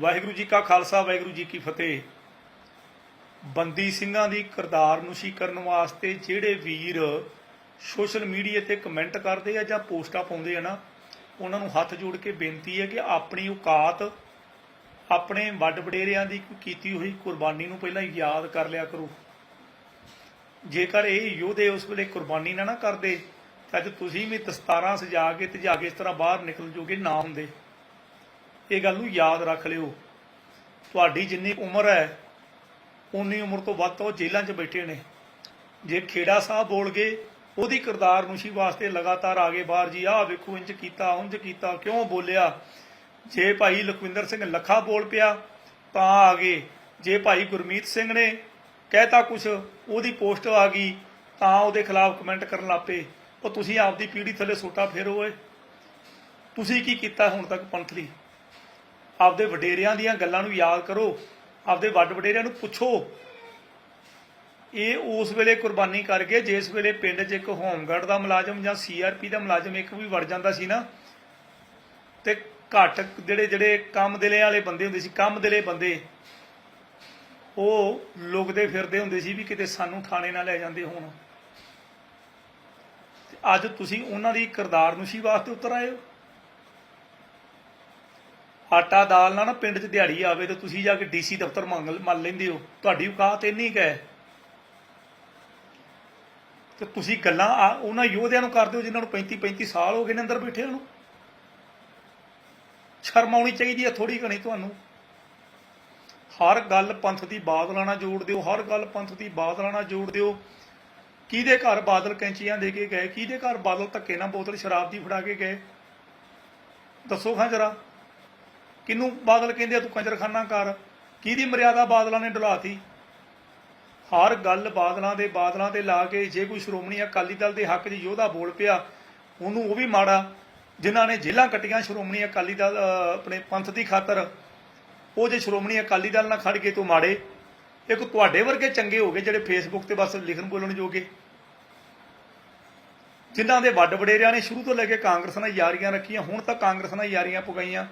ਵਾਹਿਗੁਰੂ ਜੀ ਕਾ ਖਾਲਸਾ, ਵਾਹਿਗੁਰੂ ਜੀ ਕੀ ਫਤਿਹ। ਬੰਦੀ ਸਿੰਘਾਂ ਦੀ ਕਿਰਦਾਰਨੁਸ਼ੀ ਕਰਨ ਵਾਸਤੇ ਜਿਹੜੇ ਵੀਰ ਸੋਸ਼ਲ ਮੀਡੀਆ ਤੇ ਕਮੈਂਟ ਕਰਦੇ ਆ ਜਾਂ ਪੋਸਟਾਂ ਪਾਉਂਦੇ ਆ ਨਾ, ਉਹਨਾਂ ਨੂੰ ਹੱਥ ਜੋੜ ਕੇ ਬੇਨਤੀ ਹੈ ਕਿ ਆਪਣੀ ਔਕਾਤ ਆਪਣੇ ਵੱਡ ਵਡੇਰਿਆਂ ਦੀ ਕੀਤੀ ਹੋਈ ਕੁਰਬਾਨੀ ਨੂੰ ਪਹਿਲਾਂ ਯਾਦ ਕਰ ਲਿਆ ਕਰੋ। ਜੇਕਰ ਇਹ ਯੋਧੇ ਉਸ ਵੇਲੇ ਕੁਰਬਾਨੀ ਨਾ ਨਾ ਕਰਦੇ, ਤਾਂ ਅੱਜ ਤੁਸੀਂ ਵੀ ਦਸਤਾਰਾਂ ਸਜਾ ਕੇ ਤੇ ਜਾ ਕੇ ਇਸ ਤਰ੍ਹਾਂ ਬਾਹਰ ਨਿਕਲ ਜੋਗੇ ਨਾ ਹੁੰਦੇ। ਇਹ ਗੱਲ ਨੂੰ ਯਾਦ ਰੱਖ ਲਿਓ। ਤੁਹਾਡੀ ਜਿੰਨੀ ਉਮਰ ਹੈ ਉਨੀ ਉਮਰ ਤੋਂ ਵੱਧ ਤਾਂ ਉਹ ਜੇਲ੍ਹਾਂ 'ਚ ਬੈਠੇ ਨੇ। ਜੇ ਖੇੜਾ ਸਾਹਿਬ ਬੋਲ ਗਏ, ਉਹਦੀ ਕਿਰਦਾਰ ਨੁਸ਼ੀ ਵਾਸਤੇ ਲਗਾਤਾਰ ਆਗੇ ਬਾਹਰ ਜੀ, ਆਹ ਵੇਖੋ ਇੰਜ ਕੀਤਾ ਉਂਝ ਕੀਤਾ, ਕਿਉਂ ਬੋਲਿਆ? ਜੇ ਭਾਈ ਲਖਵਿੰਦਰ ਸਿੰਘ ਲੱਖਾ ਬੋਲ ਪਿਆ, ਤਾਂ ਆ ਗਏ। ਜੇ ਭਾਈ ਗੁਰਮੀਤ ਸਿੰਘ ਨੇ ਕਹਿਤਾ ਕੁਛ, ਉਹਦੀ ਪੋਸਟ ਆ ਗਈ, ਤਾਂ ਉਹਦੇ ਖਿਲਾਫ ਕਮੈਂਟ ਕਰਨ ਲੱਪੇ ਉਹ ਤੁਸੀਂ ਆਪਦੀ ਪੀੜੀ ਥੱਲੇ ਸੋਟਾ ਫੇਰੋ ਓਏ। ਤੁਸੀਂ ਕੀ ਕੀਤਾ ਹੁਣ ਤੱਕ ਪੰਥ ਲਈ? ਆਪਦੇ ਵਡੇਰਿਆਂ ਦੀਆਂ ਗੱਲਾਂ ਨੂੰ ਯਾਦ ਕਰੋ, ਆਪਦੇ ਵੱਡ ਵਡੇਰਿਆਂ ਨੂੰ ਪੁੱਛੋ। ਇਹ ਉਸ ਵੇਲੇ ਕੁਰਬਾਨੀ ਕਰ ਗਏ ਜਿਸ ਵੇਲੇ ਪਿੰਡ 'ਚ ਇੱਕ ਹੋਮਗਾਰਡ ਦਾ ਮੁਲਾਜ਼ਮ ਜਾਂ ਸੀਆਰਪੀ ਦਾ ਮੁਲਾਜ਼ਮ ਇੱਕ ਵੀ ਵੜ ਜਾਂਦਾ ਸੀ ਨਾ, ਤੇ ਘੱਟ ਜਿਹੜੇ ਜਿਹੜੇ ਕੰਮ ਦਿਲੇ ਵਾਲੇ ਬੰਦੇ ਹੁੰਦੇ ਸੀ, ਕੰਮ ਦਿਲੇ ਬੰਦੇ, ਉਹ ਲੁਕਦੇ ਫਿਰਦੇ ਹੁੰਦੇ ਸੀ ਵੀ ਕਿਤੇ ਸਾਨੂੰ ਥਾਣੇ ਨਾ ਲੈ ਜਾਂਦੇ ਹੋਣ। ਤੇ ਅੱਜ ਤੁਸੀਂ ਉਹਨਾਂ ਦੀ ਕਿਰਦਾਰ ਕਿਰਦਾਰਨੁਸ਼ੀ ਵਾਸਤੇ ਉਤਰ ਆਏ ਹੋ। ਆਟਾ ਦਾਲ ਨਾਲ ਨਾ ਪਿੰਡ 'ਚ ਦਿਹਾੜੀ ਆਵੇ ਤੇ ਤੁਸੀਂ ਜਾ ਕੇ ਡੀਸੀ ਦਫ਼ਤਰ ਮੰਗ ਮੰਨ ਲੈਂਦੇ ਹੋ। ਤੁਹਾਡੀ ਔਕਾਤ ਇੰਨੀ ਕੁ ਤੇ ਤੁਸੀਂ ਗੱਲਾਂ ਆ- ਉਹਨਾਂ ਯੋਧਿਆਂ ਨੂੰ ਕਰਦੇ ਹੋ ਜਿਨ੍ਹਾਂ ਨੂੰ 35 35 ਸਾਲ ਹੋ ਗਏ ਨੇ ਅੰਦਰ ਬੈਠੇ ਨੂੰ। ਸ਼ਰਮ ਆਉਣੀ ਚਾਹੀਦੀ ਹੈ ਥੋੜੀ ਘਣੀ ਤੁਹਾਨੂੰ। ਹਰ ਗੱਲ ਪੰਥ ਦੀ ਬਾਦਲਾਂ ਨਾਲ ਜੋੜ ਦਿਓ, ਹਰ ਗੱਲ ਪੰਥ ਦੀ ਬਾਦਲਾਂ ਨਾਲ ਜੋੜ ਦਿਓ। ਕਿਹਦੇ ਘਰ ਬਾਦਲ ਕੈਂਚੀਆਂ ਦੇ ਕੇ ਗਏ, ਕਿਹਦੇ ਘਰ ਬਾਦਲ ਧੱਕੇ ਨਾਲ ਬੋਤਲ ਸ਼ਰਾਬ ਦੀ ਫੜਾ ਕੇ ਗਏ? ਦੱਸੋ ਖਾਂ ਜਰਾ। ਕਿਹਨੂੰ ਬਾਦਲ ਕਹਿੰਦੇ ਆ, ਤੂੰ ਕੰਜਰਖਾਨਾ ਕਰ। ਕਿਹਦੀ ਮਰਿਆਦਾ ਬਾਦਲਾਂ ਨੇ ਡੁਲਾਤੀ? ਹਰ ਗੱਲ ਬਾਦਲਾਂ ਦੇ ਬਾਦਲਾਂ ਤੇ ਲਾ ਕੇ ਜੇ ਕੋਈ ਸ਼੍ਰੋਮਣੀ ਅਕਾਲੀ ਦਲ ਦੇ ਹੱਕ 'ਚ ਯੋਧਾ ਬੋਲ ਪਿਆ, ਉਹਨੂੰ ਉਹ ਵੀ ਮਾੜਾ। ਜਿਨ੍ਹਾਂ ਨੇ ਜੇਲਾਂ ਕੱਟੀਆਂ ਸ਼੍ਰੋਮਣੀ ਅਕਾਲੀ ਦਲ ਆਪਣੇ ਪੰਥ ਦੀ ਖਾਤਰ, ਉਹ ਜੇ ਸ਼੍ਰੋਮਣੀ ਅਕਾਲੀ ਦਲ ਨਾਲ ਖੜ ਕੇ ਤੋਂ ਮਾੜੇ। ਇੱਕ ਤੁਹਾਡੇ ਵਰਗੇ ਚੰਗੇ ਹੋ ਗਏ ਜਿਹੜੇ ਫੇਸਬੁੱਕ ਤੇ ਬਸ ਲਿਖਣ ਬੋਲਣ ਜੋਗੇ। ਜਿਨ੍ਹਾਂ ਦੇ ਵੱਡ ਵਡੇਰਿਆਂ ਨੇ ਸ਼ੁਰੂ ਤੋਂ ਲੈ ਕੇ ਕਾਂਗਰਸ ਨਾਲ ਯਾਰੀਆਂ ਰੱਖੀਆਂ, ਹੁਣ ਤਾਂ ਕਾਂਗਰਸ ਨਾਲ ਯਾਰੀਆਂ ਪੁਗਾਈਆਂ।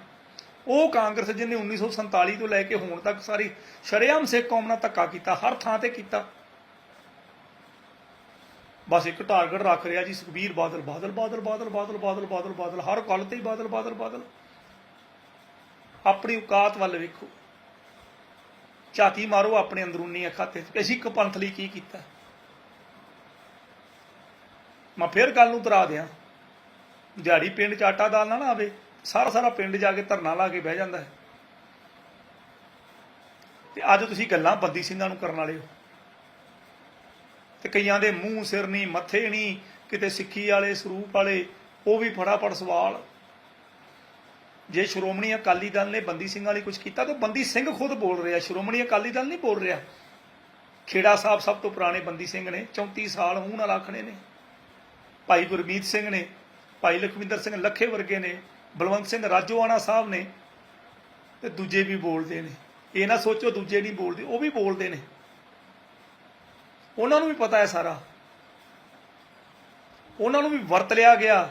ਉਹ ਕਾਂਗਰਸ ਜਿਹਨੇ 1947 ਤੋਂ ਲੈ ਕੇ ਹੁਣ ਤੱਕ ਸਾਰੀ ਸ਼ਰੇਆਮ ਸਿੱਖ ਕੌਮ ਨਾਲ ਧੱਕਾ ਕੀਤਾ, ਹਰ ਥਾਂ ਤੇ ਕੀਤਾ। ਬਸ ਇੱਕ ਟਾਰਗੇਟ ਰੱਖ ਰਿਹਾ ਜੀ, ਸੁਖਬੀਰ ਬਾਦਲ ਬਾਦਲ ਬਾਦਲ ਬਾਦਲ ਬਾਦਲ ਬਾਦਲ ਬਾਦਲ ਬਾਦਲ, ਹਰ ਗੱਲ ਤੇ ਹੀ ਬਾਦਲ ਬਾਦਲ ਬਾਦਲ। ਆਪਣੀ ਔਕਾਤ ਵੱਲ ਵੇਖੋ। ਝਾਤੀ ਮਾਰੋ ਆਪਣੇ ਅੰਦਰੂਨੀ ਅੱਖਾਂ ਤੇ। ਅਸੀਂ ਇੱਕ ਪੰਥ ਲਈ ਕੀ ਕੀਤਾ? ਮੈਂ ਫੇਰ ਗੱਲ ਨੂੰ ਤਰਾ ਦਿਆਂ। ਦਿਹਾੜੀ ਪਿੰਡ ਚ ਆਟਾ ਦਾਲ ਨਾ ਆਵੇ। ਸਾਰਾ ਸਾਰਾ ਪਿੰਡ ਜਾ ਕੇ ਧਰਨਾ ਲਾ ਕੇ ਬਹਿ ਜਾਂਦਾ ਹੈ। ਤੇ ਅੱਜ ਤੁਸੀਂ ਗੱਲਾਂ ਬੰਦੀ ਸਿੰਘਾਂ ਨੂੰ ਕਰਨ ਵਾਲੇ ਹੋ। ਤੇ ਕਈਆਂ ਦੇ ਮੂੰਹ, ਸਿਰ ਨਹੀਂ, ਮੱਥੇ ਨਹੀਂ, ਕਿਤੇ ਸਿੱਖੀ ਵਾਲੇ, ਸਰੂਪ ਵਾਲੇ, ਉਹ ਵੀ ਫਟਾਫਟ ਸਵਾਲ। ਜੇ ਸ਼੍ਰੋਮਣੀ ਅਕਾਲੀ ਦਲ ਨੇ ਬੰਦੀ ਸਿੰਘਾਂ ਲਈ ਕੁਝ ਕੀਤਾ ਤਾਂ ਬੰਦੀ ਸਿੰਘ ਖੁਦ ਬੋਲ ਰਿਹਾ। ਸ਼੍ਰੋਮਣੀ ਅਕਾਲੀ ਦਲ ਨਹੀਂ ਬੋਲ ਰਿਹਾ। ਖੇੜਾ ਸਾਹਿਬ ਸਭ ਤੋਂ ਪੁਰਾਣੇ ਬੰਦੀ ਸਿੰਘ ਨੇ 34 ਸਾਲ ਮੂੰਹ ਨਾਲ ਆਖਣੇ ਨੇ। ਭਾਈ ਗੁਰਮੀਤ ਸਿੰਘ ਨੇ, ਭਾਈ ਲਖਵਿੰਦਰ ਸਿੰਘ ਲੱਖੇ ਵਰਗੇ ਨੇ। ਬਲਵੰਤ ਸਿੰਘ ਰਾਜੋਆਣਾ ਸਾਹਿਬ ਨੇ ਤੇ ਦੂਜੇ ਵੀ ਬੋਲਦੇ ਨੇ। ਇਹ ਨਾ ਸੋਚੋ ਦੂਜੇ ਨਹੀਂ ਬੋਲਦੇ, ਉਹ ਵੀ ਬੋਲਦੇ ਨੇ। ਉਹਨਾਂ ਨੂੰ ਵੀ ਪਤਾ ਹੈ ਸਾਰਾ। ਉਹਨਾਂ ਨੂੰ ਵੀ ਵਰਤ ਲਿਆ ਗਿਆ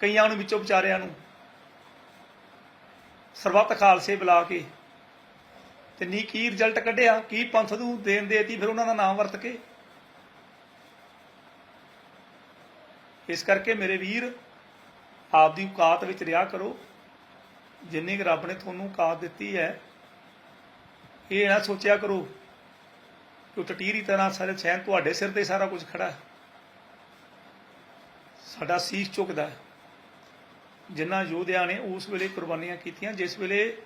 ਕਈਆਂ ਨੂੰ, ਵਿੱਚੋਂ ਵਿਚਾਰਿਆਂ ਨੂੰ। ਸਰਬੱਤ ਖਾਲਸੇ ਬੁਲਾ ਕੇ ਤੇ ਨੀ ਕੀ ਰਿਜ਼ਲਟ ਕੱਢਿਆ, ਕੀ ਪੰਥ ਨੂੰ ਦੇਣ ਦੇਤੀ, ਫਿਰ ਉਹਨਾਂ ਦਾ ਨਾਮ ਵਰਤ ਕੇ। ਇਸ ਕਰਕੇ ਮੇਰੇ ਵੀਰ ਆਪਦੀ ਔਕਾਤ ਵਿੱਚ ਰਿਹਾ ਕਰੋ। ਜਿੰਨੀ ਕੁ ਰੱਬ ਨੇ ਤੁਹਾਨੂੰ ਔਕਾਤ ਦਿੱਤੀ ਹੈ, ਇਹ ਨਾ ਸੋਚਿਆ ਕਰੋ ਕਿ ਉਹ ਟਟੀਰੀ ਤਰ੍ਹਾਂ ਸਾਰੇ ਸੈਨ ਤੁਹਾਡੇ ਸਿਰ ਤੇ ਸਾਰਾ ਕੁਝ ਖੜਾ ਹੈ। ਸਾਡਾ ਸੀਸ ਝੁਕਦਾ ਹੈ। ਜਿਨ੍ਹਾਂ ਯੋਧਿਆਂ ਨੇ ਉਸ ਵੇਲੇ ਕੁਰਬਾਨੀਆਂ ਕੀਤੀਆਂ, ਜਿਸ ਵੇਲੇ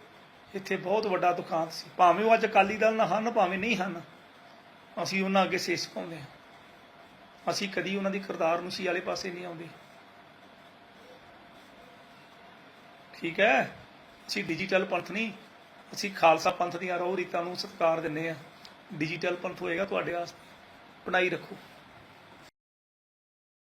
ਇੱਥੇ ਬਹੁਤ ਵੱਡਾ ਦੁਖਾਂਤ ਸੀ। ਭਾਵੇਂ ਉਹ ਅੱਜ ਅਕਾਲੀ ਦਲ ਨਾਲ ਹਨ, ਭਾਵੇਂ ਨਹੀਂ ਹਨ, ਅਸੀਂ ਉਹਨਾਂ ਅੱਗੇ ਸੇਸ ਪਾਉਂਦੇ ਹਾਂ। ਅਸੀਂ ਕਦੀ ਉਹਨਾਂ ਦੀ ਕਿਰਦਾਰ ਨੂੰ ਸੀ ਵਾਲੇ ਪਾਸੇ ਨਹੀਂ ਆਉਂਦੇ। ਠੀਕ ਹੈ? ਅਸੀਂ ਡਿਜੀਟਲ ਪੰਥ ਨਹੀਂ। ਅਸੀਂ ਖਾਲਸਾ ਪੰਥ ਦੀਆਂ ਰੋਹ ਰੀਤਾਂ ਨੂੰ ਸਤਿਕਾਰ ਦਿੰਦੇ ਆ ਡਿਜੀਟਲ ਪੰਥ ਹੋਏਗਾ ਤੁਹਾਡੇ ਵਾਸਤੇ। ਬਣਾਈ ਰੱਖੋ।